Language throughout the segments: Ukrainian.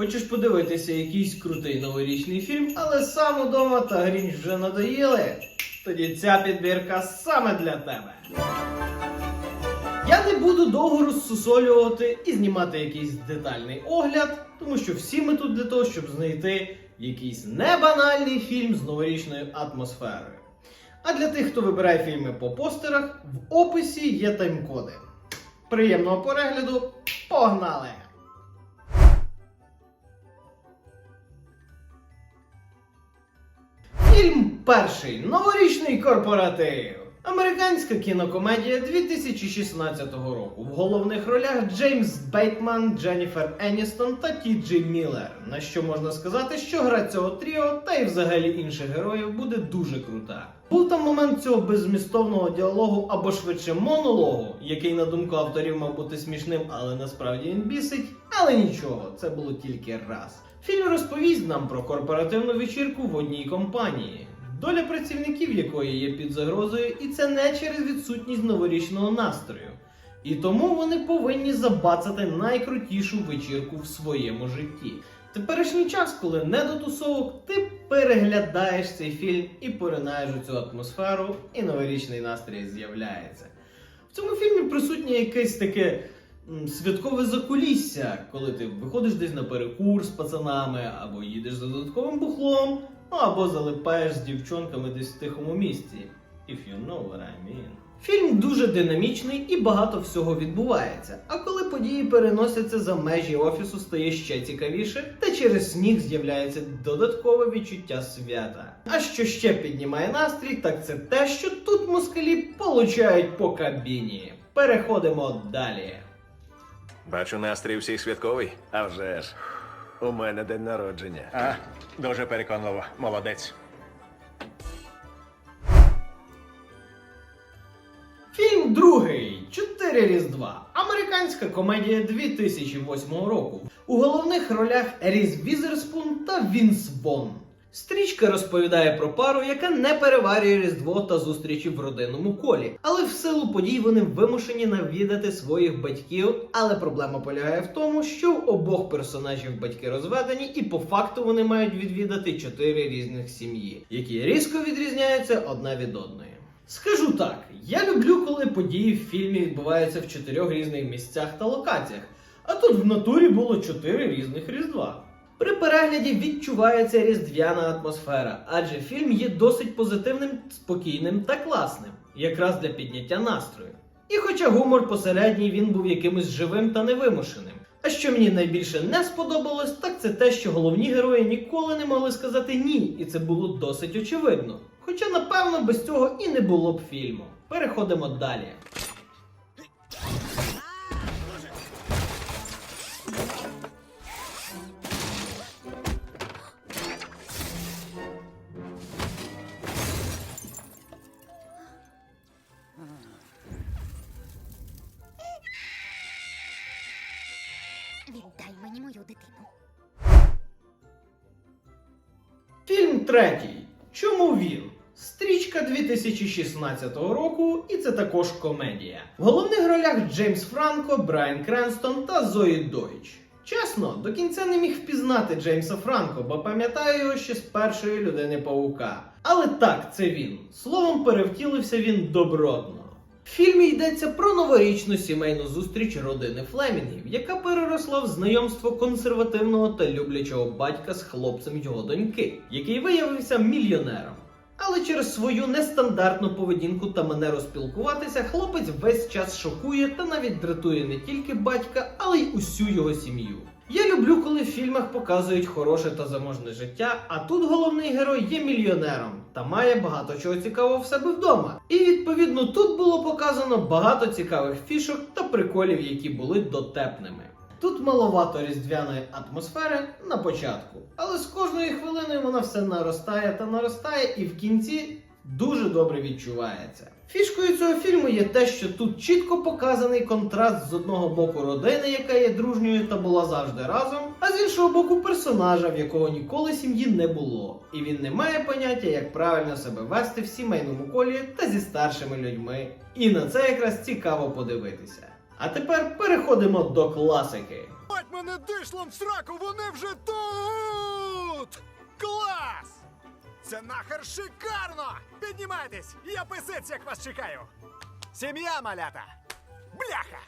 Хочеш подивитися якийсь крутий новорічний фільм, але сам удома та грінч вже надоїли? Тоді ця підбірка саме для тебе. Я не буду довго розсусолювати і знімати якийсь детальний огляд, тому що всі ми тут для того, щоб знайти якийсь небанальний фільм з новорічною атмосферою. А для тих, хто вибирає фільми по постерах, в описі є тайм-коди. Приємного перегляду! Погнали! Фільм перший новорічний корпоратив. Американська кінокомедія 2016 року. В головних ролях Джеймс Бейтман, Дженніфер Еністон та Ті Джей Міллер. На що можна сказати, що гра цього тріо та й взагалі інших героїв буде дуже крута. Був там момент цього беззмістовного діалогу або швидше монологу, який на думку авторів мав бути смішним, але насправді він бісить. Але нічого, це було тільки раз. Фільм розповість нам про корпоративну вечірку в одній компанії, доля працівників якої є під загрозою, і це не через відсутність новорічного настрою. І тому вони повинні забацати найкрутішу вечірку в своєму житті. Теперішній час, коли не до тусовок, ти переглядаєш цей фільм і поринаєш у цю атмосферу, і новорічний настрій з'являється. В цьому фільмі присутнє якесь таке святкове закулісся, коли ти виходиш десь на перекур з пацанами, або їдеш за додатковим бухлом, ну або залипаєш з дівчонками десь в тихому місці. If you know what I mean. Фільм дуже динамічний і багато всього відбувається. А коли події переносяться за межі офісу, стає ще цікавіше, та через сніг з'являється додаткове відчуття свята. А що ще піднімає настрій, так це те, що тут москалі получають по кабіні. Переходимо далі. Бачу, настрій всіх святковий. А вже ж. У мене день народження. А, дуже переконливо. Молодець. Фільм другий Чотири Різдва. Американська комедія 2008 року. У головних ролях Різ Візерспун та Вінс Вон. Стрічка розповідає про пару, яка не переварює Різдво та зустрічі в родинному колі. Але в силу подій вони вимушені навідати своїх батьків. Але проблема полягає в тому, що у обох персонажів батьки розведені, і по факту вони мають відвідати чотири різних сім'ї, які різко відрізняються одна від одної. Скажу так, я люблю, коли події в фільмі відбуваються в чотирьох різних місцях та локаціях, а тут в натурі було чотири різних різдва. При перегляді відчувається різдвяна атмосфера, адже фільм є досить позитивним, спокійним та класним, якраз для підняття настрою. І хоча гумор посередній він був якимось живим та невимушеним. А що мені найбільше не сподобалось, так це те, що головні герої ніколи не могли сказати ні, і це було досить очевидно. Хоча, напевно, без цього і не було б фільму. Переходимо далі. Третій. Чому він? Стрічка 2016 року, і це також комедія. В головних ролях Джеймс Франко, Брайан Кренстон та Зої Дойч. Чесно, до кінця не міг впізнати Джеймса Франко, бо пам'ятаю його ще з першої людини паука. Але так, це він. Словом, перевтілився він добротно. В фільмі йдеться про новорічну сімейну зустріч родини Флемінгів, яка переросла в знайомство консервативного та люблячого батька з хлопцем його доньки, який виявився мільйонером. Але через свою нестандартну поведінку та манеру спілкуватися хлопець весь час шокує та навіть дратує не тільки батька, але й усю його сім'ю. Я люблю, коли в фільмах показують хороше та заможне життя, а тут головний герой є мільйонером та має багато чого цікавого в себе вдома. І відповідно тут було показано багато цікавих фішок та приколів, які були дотепними. Тут маловато різдвяної атмосфери на початку, але з кожною хвилиною вона все наростає та наростає, і в кінці дуже добре відчувається. Фішкою цього фільму є те, що тут чітко показаний контраст з одного боку родини, яка є дружньою та була завжди разом, а з іншого боку персонажа, в якого ніколи сім'ї не було, і він не має поняття, як правильно себе вести в сімейному колі та зі старшими людьми. І на це якраз цікаво подивитися. А тепер переходимо до класики. От мене дишлом сраку, вони вже тут! Клас! Це нахер шикарно! Піднімайтесь! Я писець, як вас чекаю! Сім'я малята! Бляха!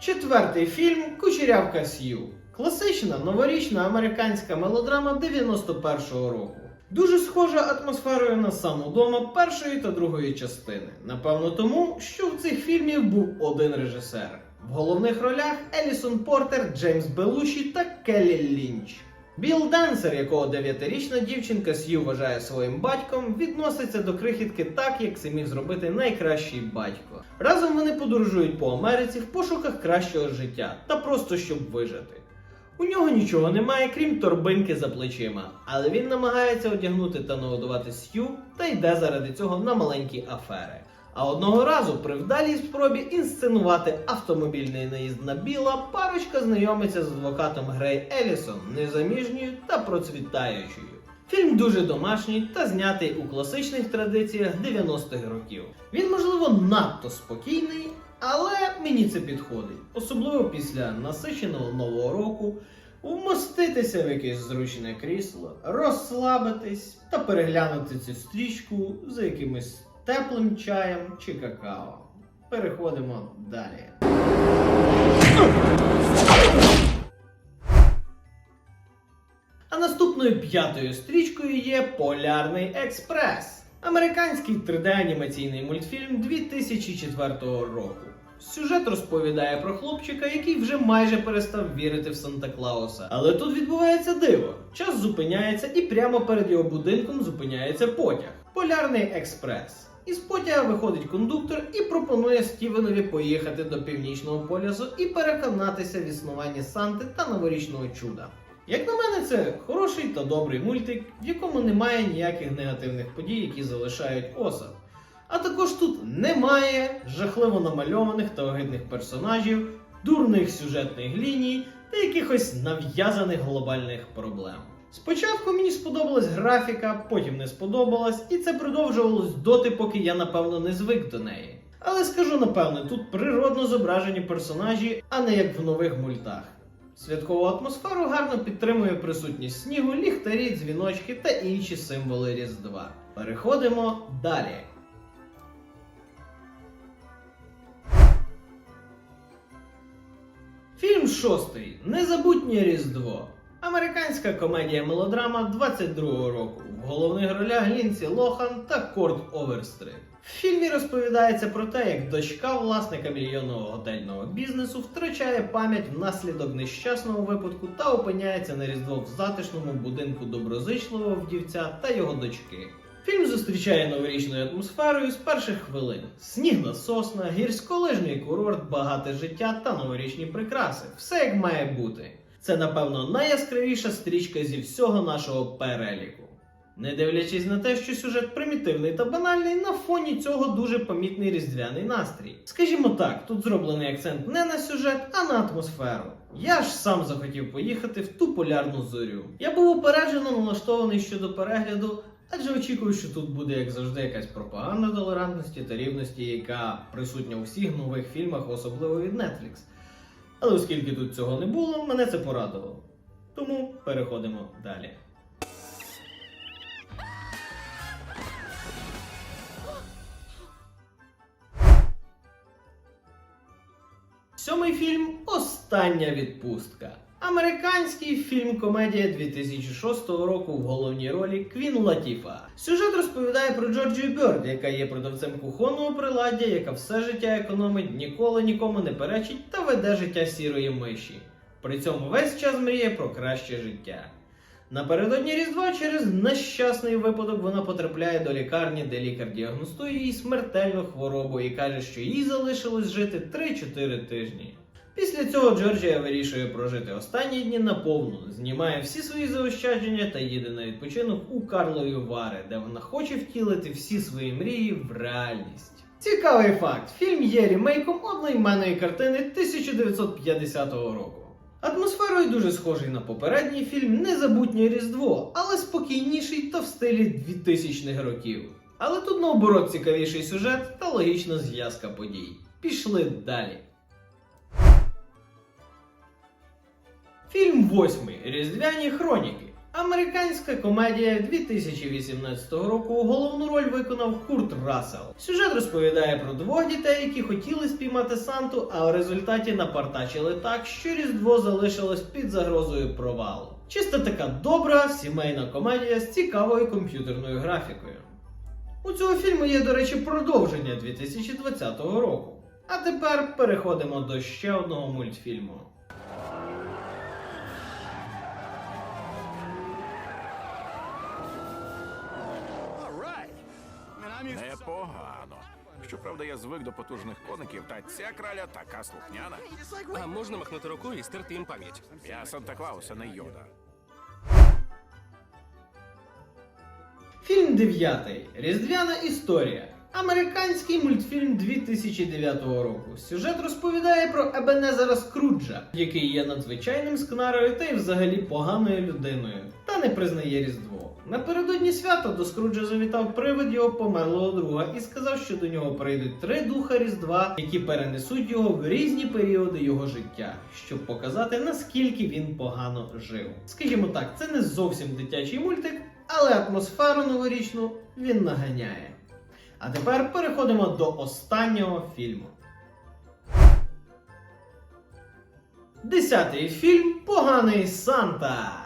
Четвертий фільм Кучерявка Сью. Класична новорічна американська мелодрама 91-го року. Дуже схожа атмосферою на сам удома першої та другої частини. Напевно, тому, що в цих фільмів був один режисер. В головних ролях Елісон Портер, Джеймс Белуші та Келлі Лінч. Біл Денсер, якого дев'ятирічна дівчинка Сью вважає своїм батьком, відноситься до крихітки так, як це міг зробити найкращий батько. Разом вони подорожують по Америці в пошуках кращого життя та просто щоб вижити. У нього нічого немає, крім торбинки за плечима, але він намагається одягнути та нагодувати Сью та йде заради цього на маленькі афери. А одного разу при вдалій спробі інсценувати автомобільний наїзд на Біла, парочка знайомиться з адвокатом Грей Елісон, незаміжньою та процвітаючою. Фільм дуже домашній та знятий у класичних традиціях 90-х років. Він, можливо, надто спокійний, але мені це підходить, особливо після насиченого нового року. Вмоститися в якесь зручне крісло, розслабитись та переглянути цю стрічку за якимось теплим чаєм чи какао. Переходимо далі. А наступною п'ятою стрічкою є Полярний експрес. Американський 3D-анімаційний мультфільм 2004 року. Сюжет розповідає про хлопчика, який вже майже перестав вірити в Санта Клауса. Але тут відбувається диво. Час зупиняється, і прямо перед його будинком зупиняється потяг. Полярний експрес. Із потяга виходить кондуктор і пропонує Стівенові поїхати до північного полюсу і переконатися в існуванні Санти та новорічного чуда. Як на мене, це хороший та добрий мультик, в якому немає ніяких негативних подій, які залишають осад. А також тут немає жахливо намальованих та огидних персонажів, дурних сюжетних ліній та якихось нав'язаних глобальних проблем. Спочатку мені сподобалась графіка, потім не сподобалась, і це продовжувалось доти, поки я напевно не звик до неї. Але скажу напевне, тут природно зображені персонажі, а не як в нових мультах. Святкову атмосферу гарно підтримує присутність снігу, ліхтарі, дзвіночки та інші символи Різдва. Переходимо далі. Фільм шостий. Незабутнє Різдво. Американська комедія мелодрама 22-го року. В головних ролях Лінсі Лохан та Корт Оверстрит. В фільмі розповідається про те, як дочка власника мільйонного готельного бізнесу втрачає пам'ять внаслідок нещасного випадку та опиняється на різдво в затишному будинку доброзичливого вдівця та його дочки. Фільм зустрічає новорічною атмосферою з перших хвилин. Сніг на сосна, гірськолижний курорт, багате життя та новорічні прикраси. Все як має бути. Це, напевно, найяскравіша стрічка зі всього нашого переліку. Не дивлячись на те, що сюжет примітивний та банальний, на фоні цього дуже помітний різдвяний настрій. Скажімо так, тут зроблений акцент не на сюжет, а на атмосферу. Я ж сам захотів поїхати в ту полярну зорю. Я був упереджено налаштований щодо перегляду, адже очікую, що тут буде, як завжди, якась пропаганда толерантності та рівності, яка присутня у всіх нових фільмах, особливо від Netflix. Але оскільки тут цього не було, мене це порадувало. Тому переходимо далі. Сьомий фільм Остання відпустка. Американський фільм комедія 2006 року в головній ролі Квін Латіфа. Сюжет розповідає про Джорджію Бьорд, яка є продавцем кухонного приладдя, яка все життя економить, ніколи нікому не перечить та веде життя сірої миші. При цьому весь час мріє про краще життя. Напередодні Різдва через нещасний випадок вона потрапляє до лікарні, де лікар діагностує їй смертельну хворобу і каже, що їй залишилось жити 3-4 тижні. Після цього Джорджія вирішує прожити останні дні наповну, знімає всі свої заощадження та їде на відпочинок у Карлові Вари, де вона хоче втілити всі свої мрії в реальність. Цікавий факт: фільм є рімейком одноіменної картини 1950 року. Атмосферою дуже схожий на попередній фільм Незабутнє Різдво, але спокійніший та в стилі 2000-х років. Але тут наоборот цікавіший сюжет та логічна зв'язка подій. Пішли далі. Фільм восьмий Різдвяні хроніки. Американська комедія 2018 року. Головну роль виконав Курт Рассел. Сюжет розповідає про двох дітей, які хотіли спіймати Санту, а в результаті напартачили так, що Різдво залишилось під загрозою провалу. Чисто така добра сімейна комедія з цікавою комп'ютерною графікою. У цього фільму є, до речі, продовження 2020 року. А тепер переходимо до ще одного мультфільму. Щоправда, я звик до потужних коників, та ця краля така слухняна. А можна махнути рукою і стерти їм пам'ять. Я Санта Клаус, а не Йода. Фільм 9. Різдвяна історія. Американський мультфільм 2009 року. Сюжет розповідає про Ебенезера Скруджа, який є надзвичайним скнарою та й взагалі поганою людиною, та не признає Різдво. Напередодні свята до Скруджа завітав привид його померлого друга і сказав, що до нього прийдуть три духа Різдва, які перенесуть його в різні періоди його життя, щоб показати наскільки він погано жив. Скажімо так, це не зовсім дитячий мультик, але атмосферу новорічну він наганяє. А тепер переходимо до останнього фільму. Десятий фільм Поганий Санта.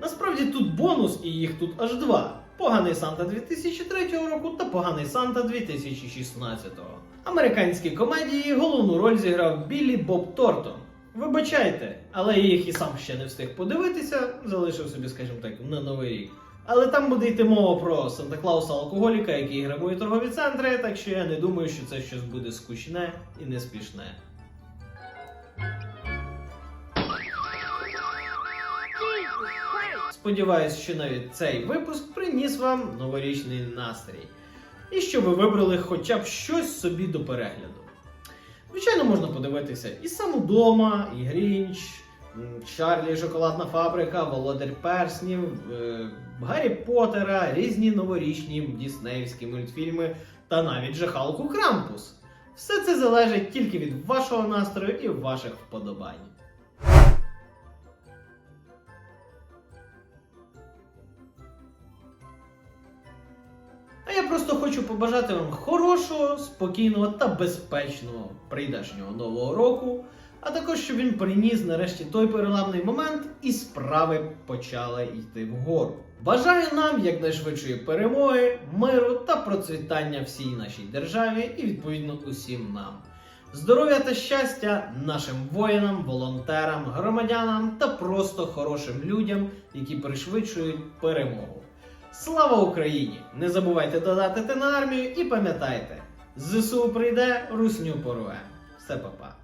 Насправді тут бонус, і їх тут аж два: Поганий Санта 2003 року та Поганий Санта 2016. Американські комедії головну роль зіграв Біллі Боб Тортон. Вибачайте, але я їх і сам ще не встиг подивитися, залишив собі, скажімо так, на новий рік. Але там буде йти мова про Санта Клауса алкоголіка, який грабує торгові центри, так що я не думаю, що це щось буде скучне і не Сподіваюсь, що навіть цей випуск приніс вам новорічний настрій. І що ви вибрали хоча б щось собі до перегляду. Звичайно, можна подивитися і сам удома, і Грінч, Чарлі, Шоколадна фабрика, Володар Перснів, е, Гаррі Поттера, різні новорічні діснеївські мультфільми та навіть жахалку Крампус. Все це залежить тільки від вашого настрою і ваших вподобань. Просто хочу побажати вам хорошого, спокійного та безпечного прийдешнього нового року, а також щоб він приніс нарешті той переламний момент, і справи почали йти вгору. Бажаю нам якнайшвидшої перемоги, миру та процвітання всій нашій державі і відповідно усім нам. Здоров'я та щастя нашим воїнам, волонтерам, громадянам та просто хорошим людям, які пришвидшують перемогу. Слава Україні! Не забувайте додати на армію і пам'ятайте, ЗСУ прийде, русню порве. Все, папа.